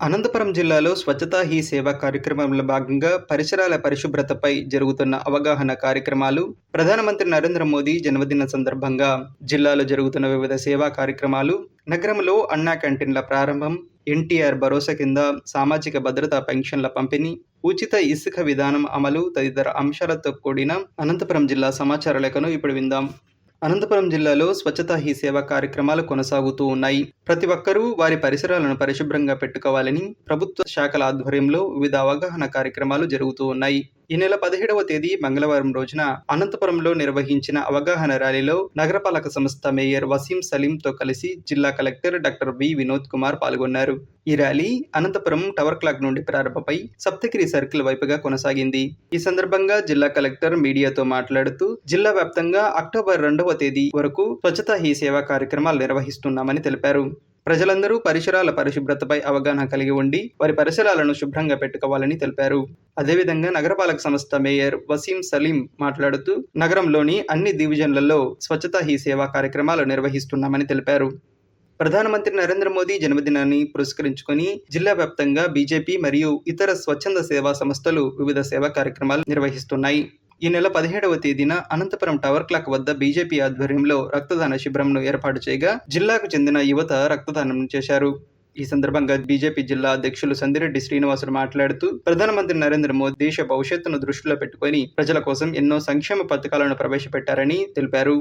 అనంతపురం జిల్లాలో స్వచ్ఛతా హీ సేవ కార్యక్రమంలో భాగంగా పరిసరాల పరిశుభ్రతపై జరుగుతున్న అవగాహన కార్యక్రమాలు ప్రధానమంత్రి నరేంద్ర మోదీ జన్మదిన సందర్భంగా జిల్లాలో జరుగుతున్న వివిధ సేవా కార్యక్రమాలు నగరంలో అన్నా క్యాంటీన్ల ప్రారంభం ఎన్టీఆర్ భరోసా కింద సామాజిక భద్రతా పెన్షన్ల పంపిణీ ఉచిత ఇసుక విధానం అమలు తదితర అంశాలతో కూడిన అనంతపురం జిల్లా సమాచార లేఖను ఇప్పుడు విందాం. అనంతపురం జిల్లాలో స్వచ్ఛతా హీ సేవ కార్యక్రమాలు కొనసాగుతూ ఉన్నాయి. ప్రతి ఒక్కరూ వారి పరిసరాలను పరిశుభ్రంగా పెట్టుకోవాలని ప్రభుత్వ శాఖల ఆధ్వర్యంలో వివిధ అవగాహన కార్యక్రమాలు జరుగుతూ ఉన్నాయి. ఈ నెల పదిహేడవ తేదీ మంగళవారం రోజున అనంతపురంలో నిర్వహించిన అవగాహన ర్యాలీలో నగరపాలక సంస్థ మేయర్ వసీం సలీంతో కలిసి జిల్లా collector doctor V Vinod Kumar పాల్గొన్నారు. ఈ ర్యాలీ అనంతపురం టవర్ క్లాక్ నుండి ప్రారంభమై సప్తగిరి సర్కిల్ వైపుగా కొనసాగింది. ఈ సందర్భంగా జిల్లా కలెక్టర్ మీడియాతో మాట్లాడుతూ జిల్లా వ్యాప్తంగా అక్టోబర్ రెండవ తేదీ వరకు స్వచ్ఛతా హీ సేవా కార్యక్రమాలు నిర్వహిస్తున్నామని తెలిపారు. ప్రజలందరూ పరిసరాల పరిశుభ్రతపై అవగాహన కలిగి ఉండి వారి పరిసరాలను శుభ్రంగా పెట్టుకోవాలని తెలిపారు. అదేవిధంగా నగరపాలక సంస్థ మేయర్ వసీం సలీం మాట్లాడుతూ నగరంలోని అన్ని డివిజన్లలో స్వచ్ఛతా హీ సేవా కార్యక్రమాలు నిర్వహిస్తున్నామని తెలిపారు. ప్రధానమంత్రి నరేంద్ర మోదీ జన్మదినాన్ని పురస్కరించుకొని జిల్లా వ్యాప్తంగా బీజేపీ మరియు ఇతర స్వచ్ఛంద సేవా సంస్థలు వివిధ సేవా కార్యక్రమాలు నిర్వహిస్తున్నాయి. ఈ నెల పదిహేడవ తేదీన అనంతపురం టవర్ క్లాక్ వద్ద బీజేపీ ఆధ్వర్యంలో రక్తదాన శిబిరంను ఏర్పాటు చేయగా జిల్లాకు చెందిన యువత రక్తదానం చేశారు. ఈ సందర్భంగా బీజేపీ జిల్లా అధ్యక్షులు సందిరెడ్డి శ్రీనివాసులు మాట్లాడుతూ ప్రధానమంత్రి నరేంద్ర మోదీ దేశ భవిష్యత్తును దృష్టిలో పెట్టుకొని ప్రజల కోసం ఎన్నో సంక్షేమ పథకాలను ప్రవేశపెట్టారని తెలిపారు.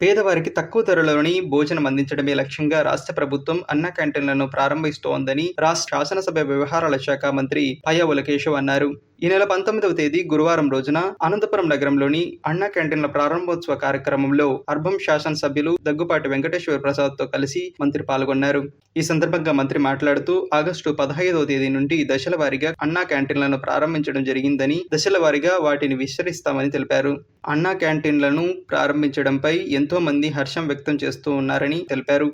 పేదవారికి తక్కువ ధరలోని భోజనం అందించడమే లక్ష్యంగా రాష్ట్ర ప్రభుత్వం అన్న క్యాంటీన్లను ప్రారంభిస్తోందని రాష్ట్ర శాసనసభ వ్యవహారాల శాఖ మంత్రి పయ్యవుల కేశవ్ అన్నారు. ఈ నెల పంతొమ్మిదవ తేదీ గురువారం రోజున అనంతపురం నగరంలోని అన్నా క్యాంటీన్ల ప్రారంభోత్సవ కార్యక్రమంలో అర్బం శాసనసభ్యులు దగ్గుపాటి వెంకటేశ్వర ప్రసాద్తో కలిసి మంత్రి పాల్గొన్నారు. ఈ సందర్భంగా మంత్రి మాట్లాడుతూ ఆగస్టు పదహైదవ తేదీ నుండి దశల వారీగా అన్నా క్యాంటీన్లను ప్రారంభించడం జరిగిందని దశల వారీగా వాటిని విస్తరిస్తామని తెలిపారు. అన్నా క్యాంటీన్లను ప్రారంభించడంపై ఎంతో మంది హర్షం వ్యక్తం చేస్తూ ఉన్నారని తెలిపారు.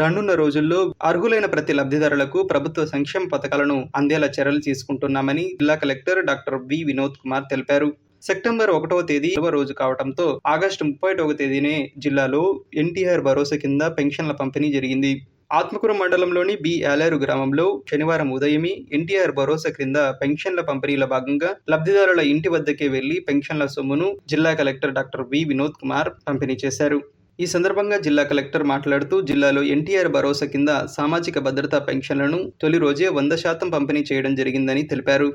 రానున్న రోజుల్లో అర్హులైన ప్రతి లబ్ధిదారులకు ప్రభుత్వ సంక్షేమ పథకాలను అందేలా చర్యలు తీసుకుంటున్నామని జిల్లా collector doctor V Vinod Kumar తెలిపారు. సెప్టెంబర్ ఒకటవ తేదీ ఇరవై రోజు కావడంతో ఆగస్టు ముప్పై ఒకటవ తేదీనే జిల్లాలో ఎన్టీఆర్ భరోసా కింద పెన్షన్ల పంపిణీ జరిగింది. ఆత్మకూరు మండలంలోని బి యాలేరు గ్రామంలో శనివారం ఉదయమే ఎన్టీఆర్ భరోసా క్రింద పెన్షన్ల పంపిణీలో భాగంగా లబ్ధిదారుల ఇంటి వద్దకే వెళ్ళి పెన్షన్ల సొమ్మును జిల్లా collector doctor V Vinod Kumar పంపిణీ చేశారు. ఈ సందర్భంగా జిల్లా కలెక్టర్ మాట్లాడుతూ జిల్లాలో ఎన్టీఆర్ భరోసా కింద సామాజిక భద్రతా పెన్షన్లను తొలి రోజే వంద శాతం పంపిణీ చేయడం జరిగిందని తెలిపారు.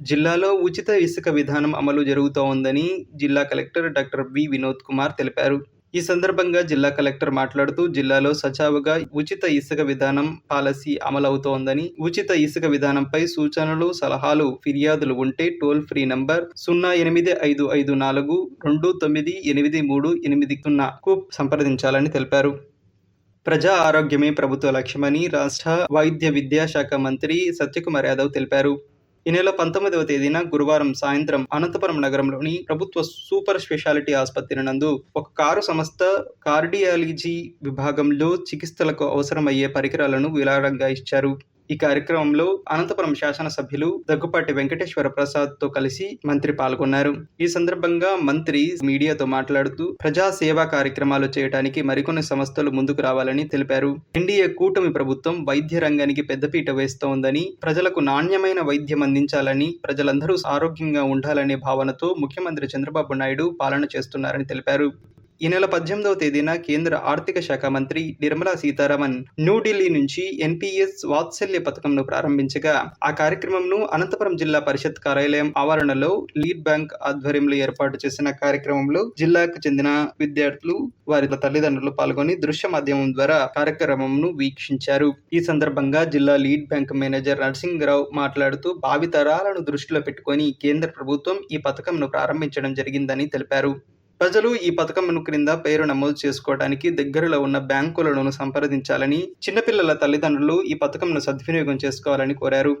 జిల్లాలో ఉచిత ఇసుక విధానం అమలు జరుగుతోందని జిల్లా collector doctor V Vinod Kumar తెలిపారు. ఈ సందర్భంగా జిల్లా కలెక్టర్ మాట్లాడుతూ జిల్లాలో సజావుగా ఉచిత ఇసుక విధానం పాలసీ అమలవుతోందని ఉచిత ఇసుక విధానంపై సూచనలు సలహాలు ఫిర్యాదులు ఉంటే టోల్ ఫ్రీ నంబర్ సున్నా ఎనిమిది ఐదు ఐదు నాలుగు రెండు తొమ్మిది ఎనిమిది మూడు ఎనిమిది సున్నాకు సంప్రదించాలని తెలిపారు. ప్రజా ఆరోగ్యమే ప్రభుత్వ లక్ష్యమని రాష్ట్ర వైద్య విద్యాశాఖ మంత్రి సత్యకుమార్ యాదవ్ తెలిపారు. ఈ నెల పంతొమ్మిదవ తేదీన గురువారం సాయంత్రం అనంతపురం నగరంలోని ప్రభుత్వ సూపర్ స్పెషాలిటీ ఆసుపత్రి నందు ఒక కారు సంస్థ కార్డియాలజీ విభాగంలో చికిత్సలకు అవసరమయ్యే పరికరాలను విరాళంగా ఇచ్చారు. ఈ కార్యక్రమంలో అనంతపురం శాసనసభ్యులు దగ్గుపాటి వెంకటేశ్వర ప్రసాద్తో కలిసి మంత్రి పాల్గొన్నారు. ఈ సందర్భంగా మంత్రి మీడియాతో మాట్లాడుతూ ప్రజా సేవా కార్యక్రమాలు చేయడానికి మరికొన్ని సంస్థలు ముందుకు రావాలని తెలిపారు. ఎన్డీఏ కూటమి ప్రభుత్వం వైద్య రంగానికి పెద్దపీట వేస్తోందని ప్రజలకు నాణ్యమైన వైద్యం అందించాలని ప్రజలందరూ ఆరోగ్యంగా ఉండాలనే భావనతో ముఖ్యమంత్రి చంద్రబాబు నాయుడు పాలన చేస్తున్నారని తెలిపారు. ఈ నెల పద్దెనిమిదవ తేదీన కేంద్ర ఆర్థిక శాఖ మంత్రి నిర్మలా సీతారామన్ న్యూఢిల్లీ నుంచి ఎన్పిఎస్ వాత్సల్య పథకంను ప్రారంభించగా ఆ కార్యక్రమంను అనంతపురం జిల్లా పరిషత్ కార్యాలయం ఆవరణలో లీడ్ బ్యాంక్ ఆధ్వర్యంలో ఏర్పాటు చేసిన కార్యక్రమంలో జిల్లాకు చెందిన విద్యార్థులు వారి తల్లిదండ్రులు పాల్గొని దృశ్య మాధ్యమం ద్వారా కార్యక్రమంను వీక్షించారు. ఈ సందర్భంగా జిల్లా లీడ్ బ్యాంక్ మేనేజర్ నరసింహరావు మాట్లాడుతూ భావితరాలను దృష్టిలో పెట్టుకొని కేంద్ర ప్రభుత్వం ఈ పథకంను ప్రారంభించడం జరిగిందని తెలిపారు. ప్రజలు ఈ పథకం క్రింద పేరు నమోదు చేసుకోవడానికి దగ్గరలో ఉన్న బ్యాంకులను సంప్రదించాలని చిన్నపిల్లల తల్లిదండ్రులు ఈ పథకంను సద్వినియోగం చేసుకోవాలని కోరారు.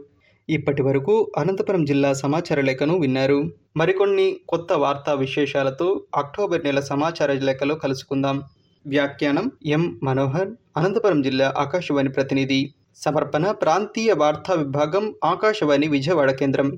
ఇప్పటి వరకు అనంతపురం జిల్లా సమాచార లేఖను విన్నారు. మరికొన్ని కొత్త వార్తా విశేషాలతో అక్టోబర్ నెల సమాచార లేఖలో కలుసుకుందాం. వ్యాఖ్యానం ఎం. మనోహర్ అనంతపురం జిల్లా ఆకాశవాణి ప్రతినిధి. సమర్పణ ప్రాంతీయ వార్తా విభాగం ఆకాశవాణి విజయవాడ కేంద్రం.